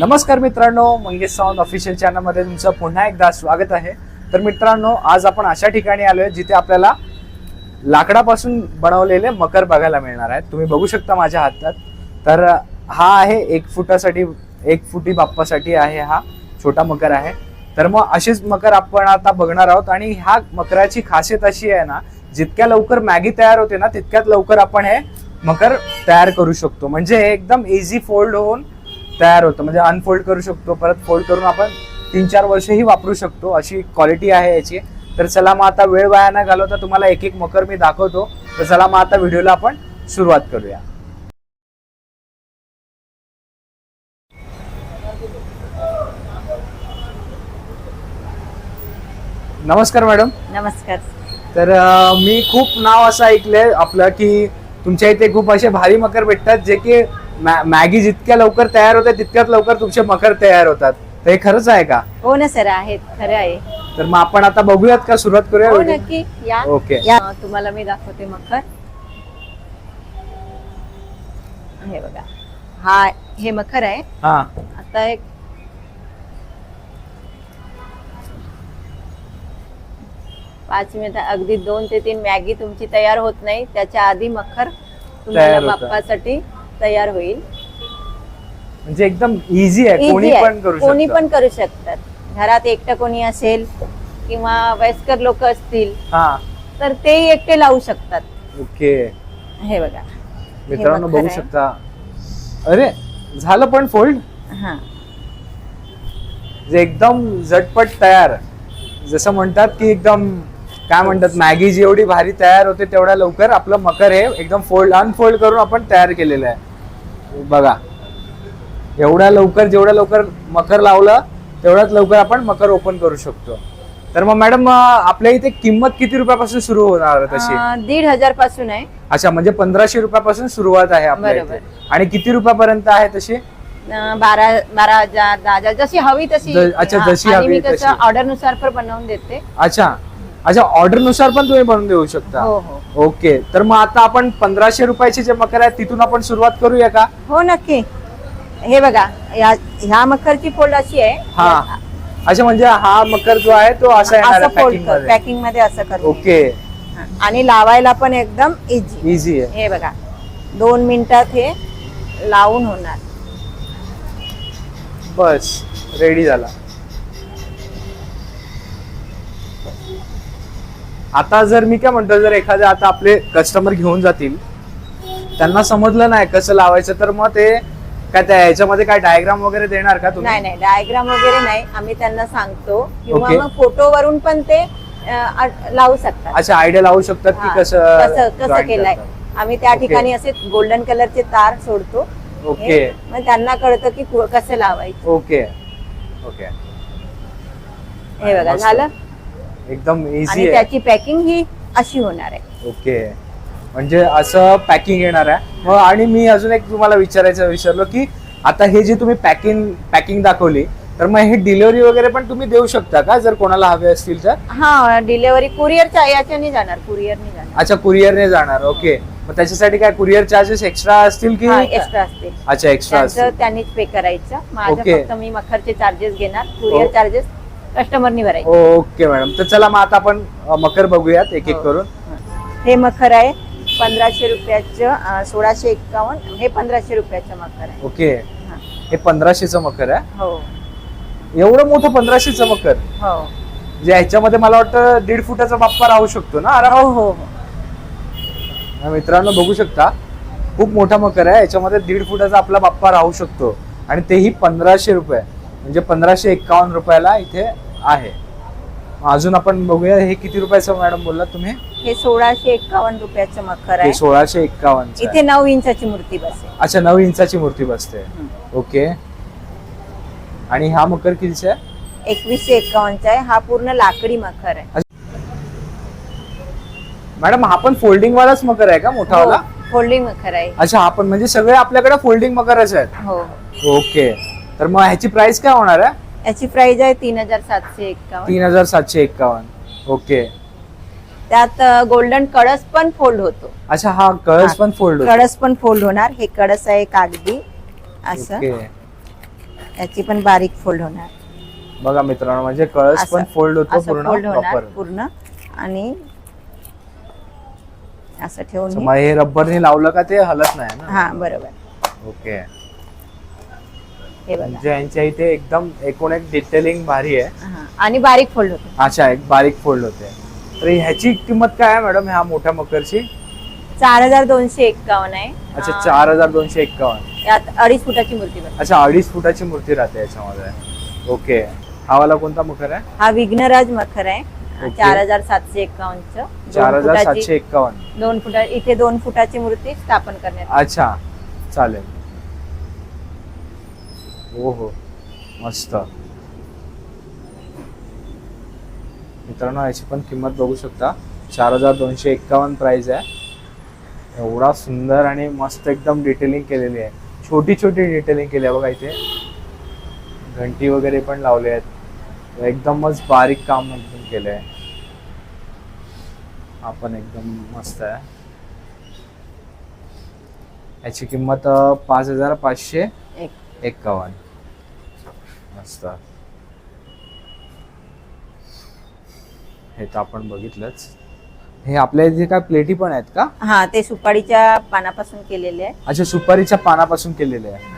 नमस्कार मित्रांनो मंगेश सावंत ऑफिशियल चॅनलमध्ये तुमचं पुन्हा एकदा स्वागत आहे. तर मित्रांनो आज आपण अशा ठिकाणी आलोय जिथे आपल्याला लाकडापासून बनवलेले मकर बघायला मिळणार आहेत तुम्ही बघू शकता माझ्या हातात. तर हा आहे एक फुटासाठी एक फुटी बाप्पासाठी आहे हा छोटा मकर आहे. तर मग असेच मकर आपण आता बघणार आहोत आणि ह्या मकराची खासियत अशी आहे ना जितक्या लवकर मॅगी तयार होते ना तितक्यात लवकर आपण हे मकर तयार करू शकतो. म्हणजे हे एकदम इझी फोल्ड होऊन तयार होतं. म्हणजे अनफोल्ड करू शकतो परत फोल्ड करून आपण तीन चार वर्षही वापरू शकतो अशी क्वालिटी आहे याची. तर चला मग आता वेळ वाया न घालवता तुम्हाला एक एक मकर मी दाखवतो. तर चला मग आता व्हिडिओला आपण सुरुवात करूया. नमस्कार मॅडम. नमस्कार. तर अं, मी खूप नाव असं ऐकलंय आपलं की तुमच्या इथे खूप असे भारी मकर भेटतात जे की मॅगी जितक्या लवकर तयार होते तितक्यात लवकर तुमचे मकर तयार होतात. तर हे खरंच आहे का? हो ना सर आहेत. खरं आहे. तर मग आपण आता बघूयात का? सुरुवात करूया हो? नक्की. या. ओके. या. तुम्हाला मी दाखवते मकर हे बघा. हा हे मकर आहे. हा. आता एक पाच मिनिट अगदी दोन ते तीन मॅगी तुमची तयार होत नाही. त्याच्या आधी मखर तुम्हाला तयार होतं. बाप्पासाठी तयार होईल. म्हणजे एकदम इझी आहे कोणी. पण करू कोणी पण करू शकतात. घरात एकटं कोणी असेल किंवा वयस्कर लोक असतील हा. तर तेही एकटे लावू शकतात. ओके. हे बघा. मित्रांनो बघू. शकता. अरे झालं पण फोल्ड हा. जे एकदम झटपट तयार. जसं म्हणतात की एकदम काय म्हणतात मॅगी जेवढी भारी तयार होते तेवढ्या लवकर आपलं मकर हे एकदम फोल्ड अनफोल्ड करून आपण तयार केलेलं आहे. बघा. एवढ्या लवकर जेवढ्या लवकर मकर लावलं तेवढ्याच लवकर आपण मकर ओपन करू शकतो. तर मग मॅडम आपल्या इथे किंमत किती रुपयापासून सुरू होणार तशी? अं, दीड हजारपासून आहे. अच्छा म्हणजे पंधराशे रुपयापासून सुरुवात आहे आपल्या बरोबर. इथे आणि किती रुपयापर्यंत आहे तशी? अं, बारा बारा हजार दहा हजार जशी हवी तशी. ज- अच्छा, जशी आणि हवी मी कसं तशी. ऑर्डरनुसार पण बनवून देते. अच्छा. अच्छा ऑर्डरनुसार पण तुम्ही बनवून देऊ शकता. हो हो. ओके. तर मग आता आपण पंधराशे रुपयाचे जे मकर आहेत तिथून आपण सुरुवात करूया का? हो नक्की. हे बघा या ह्या मखरची फोल्ड अशी आहे. हा. अच्छा म्हणजे हा मकर जो आहे तो असा येणार असं आहे फोल्ड packing मध्ये. पॅकिंगमध्ये असं कर ओके. आणि लावायला पण एकदम इझी इझी आहे. हे बघा दोन मिनिटात हे लावून होणार. बस रेडी झाला. आता जर मी काय म्हणतो जर एखादे आता आपले कस्टमर घेऊन जातील त्यांना समजलं नाही कसं लावायचं तर मग ते काय त्या ह्याच्यामध्ये काय डायग्राम वगैरे देणार का तुम्ही? नाही नाही डायग्राम वगैरे नाही. आम्ही त्यांना सांगतो. किंवा. मग फोटोवरून पण ते अं, आ- लावू शकतात. अच्छा आयडिया लावू शकतात की कसं कसं कसं केलंय. आम्ही त्या. ठिकाणी असे गोल्डन कलरचे तार सोडतो. ओके हे, मग त्यांना कळतं की कु- कसं लावायचं. ओके ओके हे बघा मस्त. झालं? एकदम आणि इझी आहे. त्याची पॅकिंग ही अशी होणार आहे. ओके. म्हणजे असं पॅकिंग येणार आहे. मग आणि मी अजून एक तुम्हाला विचारायचं विचारलो की आता हे जे तुम्ही पॅकिंग पॅकिंग दाखवली तर मग हे डिलिव्हरी वगैरे पण तुम्ही देऊ शकता का? जर कोणाला हवे असतील तर? हा डिलेव्हरी कुरिअरच्या याच्याने जाणार कुरिअरने जाणार. अच्छा कुरिअरने जाणार. ओके. मग त्याच्यासाठी काय कुरिअर चार्जेस एक्स्ट्रा असतील की हा एक्स्ट्रा असते अच्छा एक्स्ट्रा त्यांचं असतील. त्यांनीच पे करायचं. माझं. फक्त मी मखरचे चार्जेस घेणार. कुरिअर. चार्जेस कस्टमरनी भरायचे. Okay madam. तर चला मग आता आपण अ, मकर बघूयात एक एक हो. करून. हे मखर आहे पंधराशे रुपयाचं अं, सोळाशे एक्कावन्न हे पंधराशे रुपयाचं मखर आहे. ओके. हा. हे पंधराशेचं मकर आहे? हो. एवढं मोठं पंधराशेचं मकर हो. जे ह्याच्यामध्ये मला वाटतं दीड फुटाचा बाप्पा राहू शकतो ना हो हो हो. हा, मित्रांनो बघू शकता. खूप मोठा मकर आहे याच्यामध्ये दीड फुटाचा आपला बाप्पा राहू शकतो. आणि तेही पंधराशे रुपये. म्हणजे पंधराशे एक्कावन्न रुपयाला इथे आहे. अजून आपण बघूया हे किती रुपयाचं मॅडम बोललात तुम्ही? हे सोळाशे एक्कावन्न रुपयाचं मखर हे आहे. सोळाशे एक्कावन्न इथे नऊ इंचाची मूर्ती बसेल अच्छा नऊ इंचाची मूर्ती बसते. ओके. आणि हा मकर कितीचा आहे? एकवीसशे एक्कावन्नचा आहे. हा पूर्ण लाकडी मखर आहे. मॅडम हा पण फोल्डिंग वालाच मकर आहे का मोठा वाला फोल्डिंग मखर आहे. अच्छा हा पण म्हणजे सगळे आपल्याकडे फोल्डिंग मकरच आहेत. हो. ओके. तर मग ह्याची प्राइस काय होणार आहे? याची प्राइस आहे तीन हजार सातशे एक्कावन्न तीन हजार सातशे एक्कावन्न ओके. त्यात गोल्डन कळस पण फोल्ड होतो. अच्छा हा कळस पण फोल्ड कळस पण फोल्ड होणार. हे कळस आहे कागदी असं. याची पण बारीक फोल्ड होणार. बघा मित्रांनो म्हणजे कळस पण फोल्ड होतो पूर्ण. पूर्ण. आणि असं ठेवून हे- मग हे रब्बरने लावलं का ते हलत नाही ना? हा बरोबर. ओके. हे बघा. म्हणजे इथे एकदम एकूण एक डिटेलिंग भारी आहे. आणि बारीक फोल्ड होतो. अच्छा एक बारीक फोल्ड होते. तर ह्याची किंमत काय आहे मॅडम ह्या मोठ्या मकरची? चार हजार दोनशे एक्कावन्न आहे. अच्छा चार हजार दोनशे एक्कावन्न यात अडीच फुटाची मूर्ती अच्छा अडीच फुटाची मूर्ती राहते याच्यामध्ये. ओके. हा वाला कोणता मकर आहे? हा विघ्नराज मखर आहे. चार हजार सातशे एक्कावन्नचं दोन चार हजार सातशे एक्कावन्न दोन फुटा इथे दोन फुटाची मूर्ती स्थापन करण्यात अच्छा चालेल. हो हो. मस्त. मित्रांनो याची पण किंमत बघू शकता. चार हजार दोनशे एक्कावन्न प्राइस आहे. एवढा सुंदर आणि मस्त एकदम डिटेलिंग केलेली आहे. छोटी छोटी डिटेलिंग केली आहे बघा इथे. घंटी वगैरे पण लावले आहेत. एकदमच बारीक काम एकदम केलं आहे आपण एकदम मस्त आहे. याची किंमत पाच हजार पाचशे एक्कावन्न. मस्त. हे तर आपण बघितलंच. हे आपल्या इथे काय प्लेटी पण आहेत का? हा ते सुपारीच्या पानापासून केलेले आहे अच्छा सुपारीच्या पानापासून केलेले आहे.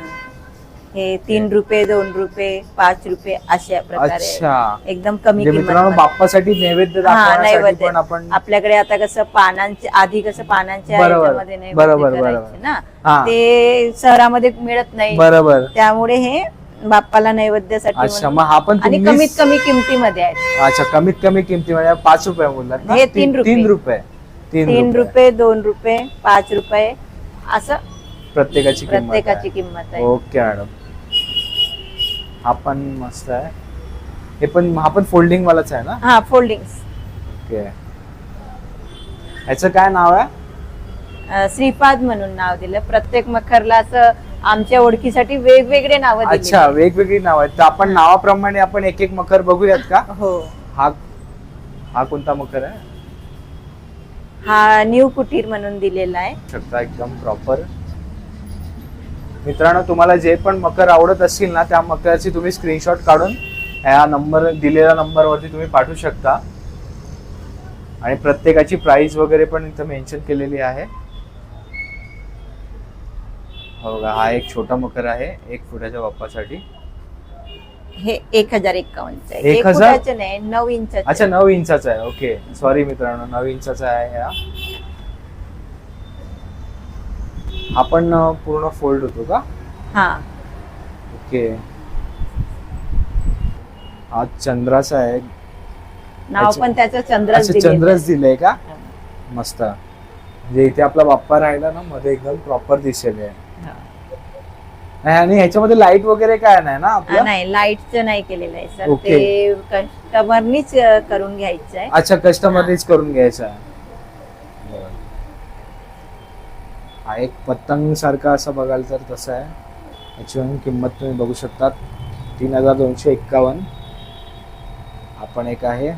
हा. तीन रुपये दोन रुपये पाच रुपये अशा प्रकारे अच्छा. एकदम कमी म्हणजे मित्रांनो किंमत बाप्पासाठी नैवेद्य हा दाखवण्यासाठी नैवेद्य. पण आपण आपल्याकडे आता कसं पानांच्या आधी कसं पानांच्या बरोबर, ह्याच्यामध्ये नैवेद्य बरोबर, करायचे. ना ते शहरामध्ये मिळत नाही. बरोबर. त्यामुळे हे बाप्पाला नैवेद्यासाठी अच्छा म्हणून- मग हा पण आणि तुम्ही कमीत कमी किमतीमध्ये आहेत अच्छा कमीत कमी किमती म्हणजे पाच रुपये बोललात ना? हे तीन रुपये. तीन रुपये. तीन तीन रुपये. दोन रुपये पाच रुपये असं प्रत्येकाची किंमत आहे. प्रत्येकाची किंमत आहे. Okay madam. हा पण मस्त आहे. हे पण हा पण फोल्डिंग वालाच आहे ना? हा फोल्डिंग ओके ह्याचं काय नाव आहे? श्रीपाद म्हणून नाव दिलं. प्रत्येक मखरला असं आमच्या ओळखीसाठी वेगवेगळे नाव अच्छा वेगवेगळी नाव आहेत. तर आपण नावाप्रमाणे आपण एक एक मकर बघूयात का? हो. हा हा कोणता मकर आहे? हा न्यू कुटीर म्हणून दिलेला आहे. शकता एकदम प्रॉपर मित्रांनो तुम्हाला जे पण मकर आवडत असतील ना त्या मकराची तुम्ही स्क्रीनशॉट काढून ह्या नंबर दिलेल्या नंबरवरती तुम्ही पाठवू शकता. आणि प्रत्येकाची प्राइस वगैरे पण इथं मेन्शन केलेली आहे. हो का हा एक छोटा मकर आहे एक फुटाच्या बाप्पासाठी हे एक हजार एक्कावन्नचं आहे. एक हजार? नऊ इंचाचं अच्छा. नऊ इंचाचा आहे. ओके सॉरी मित्रांनो नऊ इंचाचा आहे हा. हा पण पूर्ण फोल्ड होतो का? हा. ओके. हा चंद्राचा आहे. नाव. पण त्याचं चंद्रच अच्छा दिलेलं चंद्रच दिलंय का. मस्त. म्हणजे इथे आपला बाप्पा राहिला ना मध्ये एकदम प्रॉपर दिसेल आहे. हा. नाही, आणि ह्याच्यामध्ये लाइट वगैरे काय नाही ना हा, आपलं? नाही लाईटचं नाही केलेलं आहे सर. ओके. ते कस्टमरनीच करून घ्यायचं आहे. अच्छा कस्टमरनीच करून घ्यायचा आहे बरं. हा एक पतंग सारखा असं बघाल तर तसं आहे. याची पण किंमत तुम्ही बघू शकता तीन हजार दोनशे एक्कावन्न. आपण एक आहे.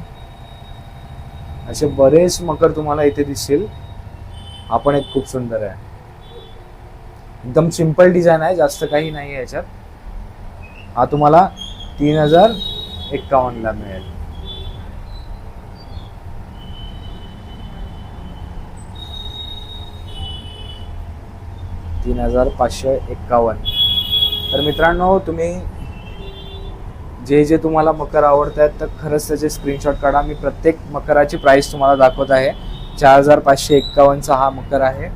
असे बरेच मकर तुम्हाला इथे दिसतील. हा पण एक खूप सुंदर आहे. एकदम सिंपल डिझाईन आहे. जास्त काही नाही आहे याच्यात. हा तुम्हाला तीन हजार एक्कावन्नला मिळेल. तीन हजार पाचशे एक्कावन्न तर मित्रांनो तुम्ही जे जे तुम्हाला मकर आवडत आहेत तर खरंच त्याचे स्क्रीनशॉट काढा. मी प्रत्येक मकराची प्राइस तुम्हाला दाखवत आहे. चार हजार पाचशे एक्कावन्नचा हा मकर आहे.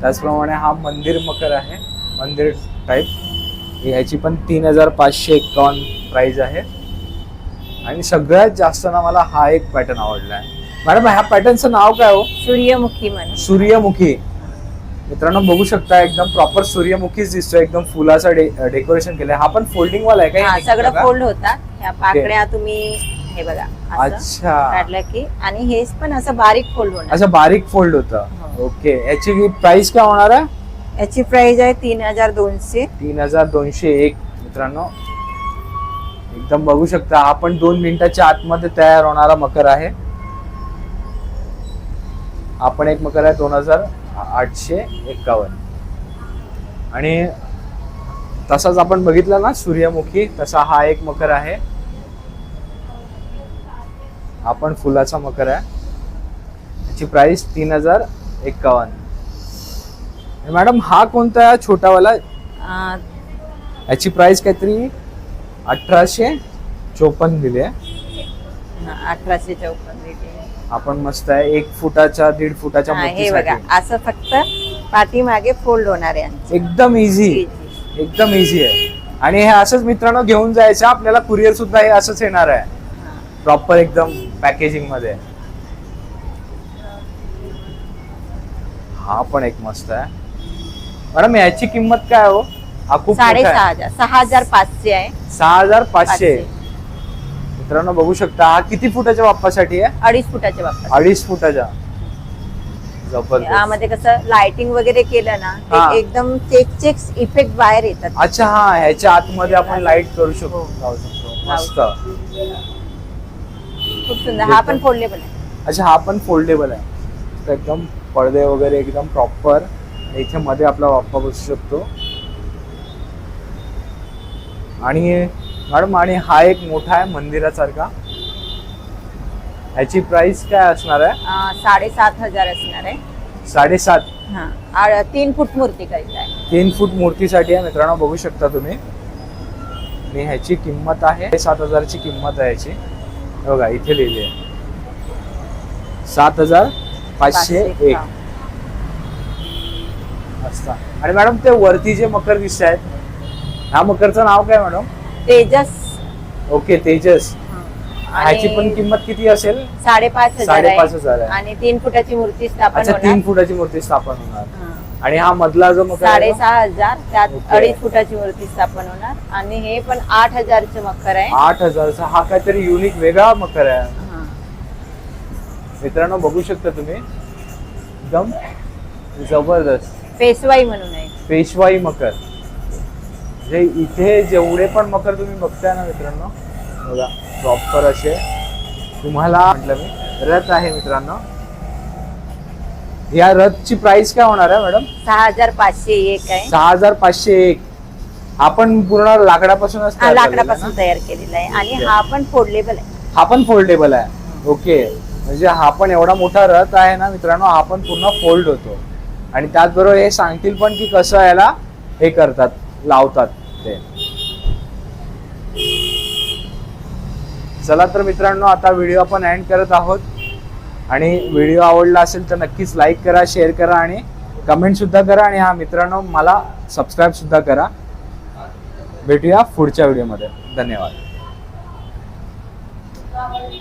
त्याचप्रमाणे हा मंदिर मकर आहे. मंदिर टाईप ह्याची पण तीन हजार पाचशे एक्कावन्न प्राइस आहे. आणि सगळ्यात जास्त ना मला हा एक पॅटर्न आवडला आहे मॅडम ह्या पॅटर्नचं नाव काय हो? सूर्यमुखी सूर्यमुखी. मित्रांनो बघू शकता एकदम प्रॉपर सूर्यमुखीच दिसतोय एकदम फुलाचं डेकोरेशन केलंय. हा पण फोल्डिंग वाला आहे हा काय सगळं फोल्ड होतात ह्या पाकड्या तुम्ही हे बघा असं अच्छा. काढलं की आणि हे पण असं बारीक फोल्ड होणार. अच्छा बारीक फोल्ड होतं. हो. ओके. याची प्राइस काय होणार आहे? याची प्राइस आहे तीन हजार दोनशे. तीन हजार दोनशे एक मित्रांनो. एकदम बघू शकता हा पण दोन मिनिटाच्या आतमध्ये तयार होणारा मकर आहे. हा पण एक मकर आहे दोन हजार आठशे एक्कावन्न आणि तसाच आपण बघितला ना सूर्यमुखी तसा हा एक मकर आहे. हा पण फुलाचा मकर आहे. याची प्राइस तीन हजार एक्कावन्न मॅडम हा कोणता आहे? छोटावाला? याची प्राइस काहीतरी अठराशे चोपन्न दिली आहे. अठराशे चौपन्न लिटर. आपण मस्त आहे एक फुटाच्या दीड फुटाच्या हा, हे बघा. असं फक्त पाठीमागे फोल्ड होणार आहे. एकदम इझी एकदम इझी आहे आणि हे असंच मित्रांनो घेऊन जायचं आपल्याला कुरिअर सुद्धा हे असंच येणार आहे. प्रॉपर एकदम पॅकेजिंगमध्ये हा पण एक मस्त आहे मॅडम याची किंमत काय हो हा खूप मोठा साडेसहा आहे. हजार सहा हजार पाचशे आहे सहा हजार पाचशे पाचशे. मित्रांनो बघू शकता हा किती फुटाच्या बाप्पासाठी आहे? अडीच फुटाच्या बाप्पा अडीच फुटाच्या. जबरदस्त. यामध्ये कसं लाइटिंग वगैरे केलं ना हा. एकदम चेक चेक्स इफेक्ट बाहेर येतात. अच्छा हा ह्याच्या आतमध्ये आपण लाइट करू शकतो. हो. लावू शकतो. मस्त. खूप सुंदर. हा पण फोल्डेबल आहे. अच्छा हा पण फोल्डेबल आहे. तर एकदम पडदे वगैरे एकदम प्रॉपर इथे मध्ये आपला बाप्पा बसू शकतो. आणि मॅडम आणि हा एक मोठा आहे मंदिरासारखा. ह्याची प्राइस काय असणार आहे? अं, साडेसात हजार असणार आहे. साडेसात. हा आ- तीन फूट मूर्ती करीत आहे. तीन फूट मूर्तीसाठी आहे मित्रांनो बघू शकता तुम्ही. आणि ह्याची किंमत आहे सात हजारची किंमत आहे याची बघा इथे लिहिली आहे सात हजार पाचशे एक. हा. असता आणि मॅडम ते वरती जे मकर दिसत आहेत ह्या मकरचं नाव काय मॅडम? तेजस. ओके तेजस. ह्याची पण किंमत किती असेल? साडेपाच हजार साडेपाच हजार आहे. आणि तीन फुटाची मूर्ती स्थापन अच्छा होणार. तीन फुटाची मूर्ती स्थापन होणार. हा. आणि हा मधला जो आहे तो? साडेसहा हजार त्यात ओके. अडीच फुटाची मूर्ती स्थापन होणार. आणि हे पण आठ हजारचं मकर आहे. आठ हजारचा. हा काहीतरी युनिक वेगळा मकर आहे. हा. मित्रांनो बघू शकता तुम्ही. एकदम जबरदस्त. पेशवाई म्हणून आहे. पेशवाई मकर. जे इथे जेवढे पण मकर तुम्ही बघताय ना मित्रांनो बघा प्रॉपर असे. तुम्हाला म्हटलं मी रथ आहे मित्रांनो. या रथची प्राइस काय होणार आहे मॅडम सहा हजार पाचशे एक आहे. सहा हजार पाचशे एक. आपण पूर्ण हा लाकडापासून ना? तयार केलेला आहे. आणि. हा पण फोल्डेबल आहे. हा पण फोल्डेबल आहे. ओके. म्हणजे हा पण एवढा मोठा रथ आहे ना मित्रांनो हा पण पूर्ण फोल्ड होतो. आणि त्याचबरोबर हे सांगतील पण की कसं याला हे करतात. लावतात. ते. चला तर मित्रांनो आता व्हिडिओ आपण एंड करत आहोत. आणि व्हिडिओ आवडला असेल तर नक्कीच लाईक करा शेअर करा आणि कमेंट सुद्धा करा. आणि हा मित्रांनो मला सबस्क्राईब सुद्धा करा. भेटूया पुढच्या व्हिडिओमध्ये. धन्यवाद.